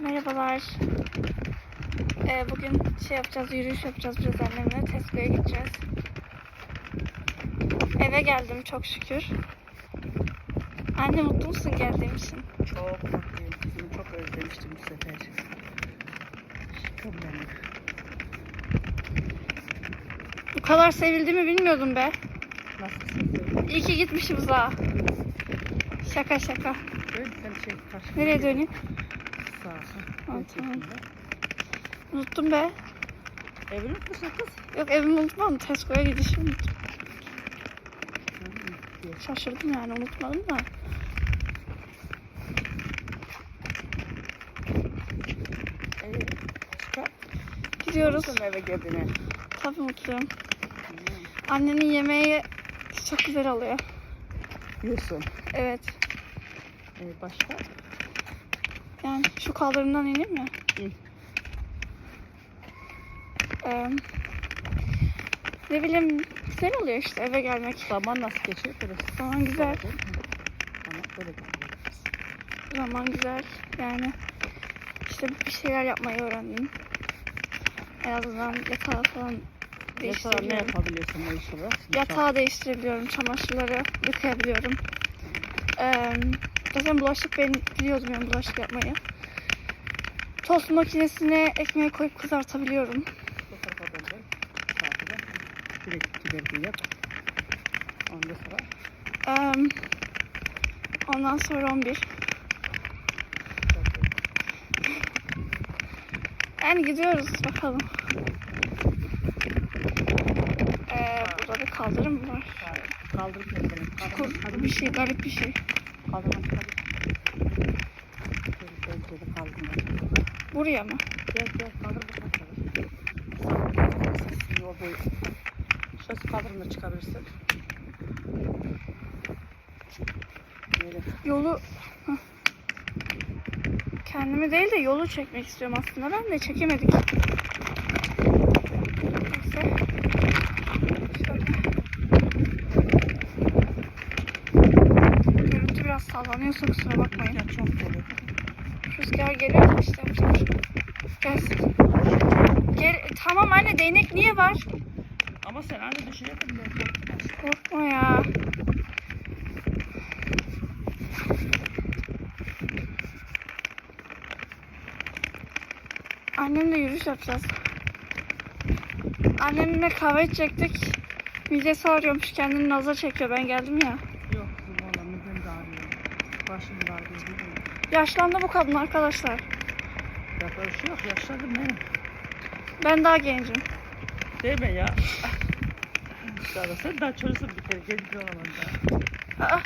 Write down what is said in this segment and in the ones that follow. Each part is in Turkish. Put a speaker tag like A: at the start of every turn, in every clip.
A: Merhabalar. Ee, bugün şey yapacağız, yürüyüş yapacağız biraz annemle. Tesco'ya gideceğiz. Eve geldim çok şükür. Anne mutlu musun geldiğim için?
B: Çok mutluyum. Seni çok özlemiştim bu sefer. Şükür benim.
A: Bu kadar sevildiğimi bilmiyordum be.
B: Nasılsın?
A: İyi ki gitmişim uzağa. Şaka şaka.
B: Sen şey.
A: Nereye döneyim?
B: Sağ ol.
A: Tamam. Unuttum be.
B: Evlilik misin kız?
A: Yok evimi unutmadım. Tesco'ya gidişimi unuttum. Şaşırdım yani unutmadım da.
B: Başka?
A: Gidiyoruz.
B: Musun eve geldiğine?
A: Tabii mutluyum.
B: Hı.
A: Annenin yemeği çok güzel oluyor.
B: Yiyorsun.
A: Evet.
B: Ee, başka?
A: Yani şu kaldırımdan ineyim mi?
B: İn.
A: Ee, ne bileyim güzel oluyor işte eve gelmek.
B: Zaman nasıl geçiyor? Böyle
A: Zaman güzel.
B: Ama böyle.
A: Zaman güzel. Yani işte bir şeyler yapmayı öğrendim. En azından yatağı falan
B: Mesela ne
A: değiştirebiliyorum.
B: yapabiliyorsun o iş olarak?
A: Yatağı değiştirebiliyorum. Çamaşırları yıkayabiliyorum. Ee, zaten bulaşık ben biliyordum yani bulaşık yapmayı. Tost makinesine ekmeği koyup kızartabiliyorum.
B: Ondan sonra
A: Ee, ondan sonra 11. Yani gidiyoruz bakalım. Ee, burada bir kaldırım var.
B: kaldırıp yapalım.
A: Çukur bir şey, garip bir şey.
B: Kaldırma.
A: Buraya mı?
B: Gel gel kaldırma kaldırma. Sesli yol değil. Şurası. Böyle.
A: Yolu Hah. kendimi değil de yolu çekmek istiyorum aslında ben de çekemedik. Sallanıyorsa kusura bakmayın.
B: Çok dolu.
A: Rüzgar geliyor işte. Gelsin. Gel, tamam anne değnek niye var?
B: Ama sen anne ya.
A: Korkma ya. Annemle yürüyüş yapacağız. Annemle kahve içecektik. Midesi ağrıyormuş kendini nazar çekiyor ben geldim ya.
B: Bilmiyorum.
A: Yaşlandı bu kadın arkadaşlar.
B: Ya böyle bir şey yok. Yaşladım ne?
A: Ben daha gencim.
B: Değil mi ya? Daha sen daha çocuksun bir kere. Genç bir olamaz daha.
A: Aa,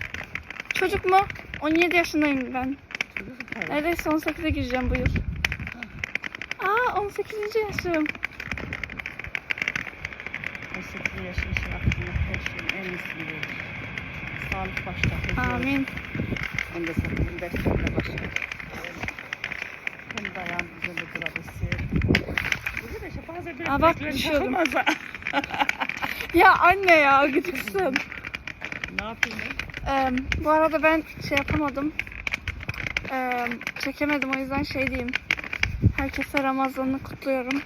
A: çocuk mu? 17 yaşındayım ben.
B: Çocuksun tabii.
A: Neredeyse 18'e gireceğim bu yıl. Aa 18. yaşım.
B: 18 yaşın için aklına her şeyin en iyisini verir. Sağlık başta.
A: Amin.
B: Hem de sakın beslenme başla. Hem de ayağın üzerinde durabilsin. Güzel işte bazen bir
A: Aa, bak,
B: bekler
A: düşüyordum.
B: ha.
A: Ya anne ya gıcıksın.
B: Ne yapayım ben?
A: Ee, bu arada ben şey yapamadım. Ee, çekemedim o yüzden şey diyeyim. Herkese Ramazan'ını kutluyorum.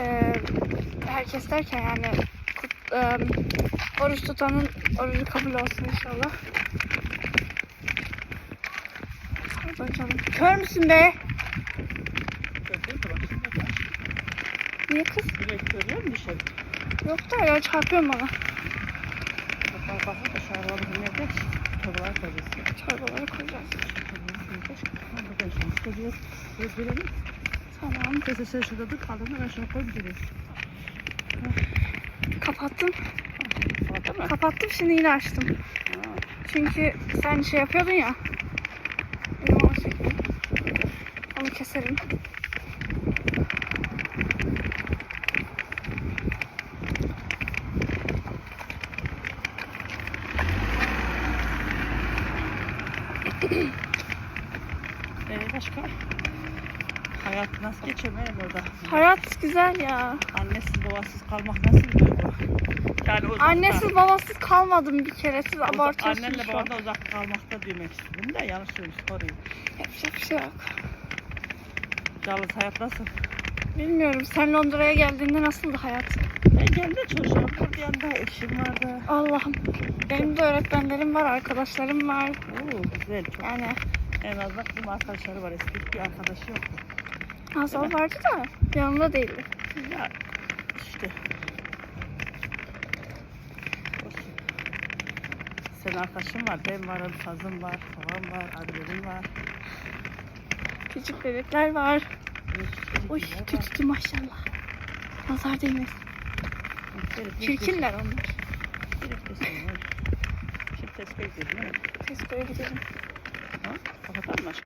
A: Ee, herkes derken yani kut, e, oruç tutanın orucu kabul olsun inşallah. Canım. Kör müsün be? Niye kız?
B: Direkt görüyor musun dışarı?
A: Yok da ya çarpıyorsun bana.
B: Bak bak bak aşağıda nerede? Torbalar koyacağız.
A: Çorbaları koyacağız.
B: Tamam. Teyze sen şurada dur kaldırma ben şunu koyayım direkt.
A: Kapattım. Kapattım şimdi yine açtım.
B: Ha.
A: Çünkü sen şey yapıyordun ya. Onu keserim.
B: Ee, başka? Hayat nasıl geçiyor benim orada?
A: Hayat güzel ya.
B: Annesiz babasız kalmak nasıl bir duygu? Yani uzakta,
A: Annesiz babasız kalmadım bir kere. Siz
B: uzak-
A: abartıyorsunuz
B: Annenle babanla uzak kalmakta demek istedim de yanlış söylemiş sorayım.
A: Yapacak bir şey yok.
B: Yalnız hayat nasıl?
A: Bilmiyorum sen Londra'ya geldiğinde nasıldı hayat?
B: Ben kendi çocuğum. Bir yanda eşim vardı.
A: Allah'ım. Benim de öğretmenlerim var, arkadaşlarım var.
B: Oo güzel çok.
A: Yani
B: En azından bizim arkadaşları var. Eski bir arkadaşı yoktu.
A: Hazal vardı da yanımda değildi.
B: Ya işte. Senin arkadaşın var, ben varım, Fazım var, babam var, abilerim var.
A: Küçük bebekler var.
B: Var.
A: tütütü maşallah. Nazar
B: bir-
A: Çirkinler onlar.
B: Şimdi tespih ediyorum.
A: Testoya gidelim.
B: Ha? Kapatalım mı?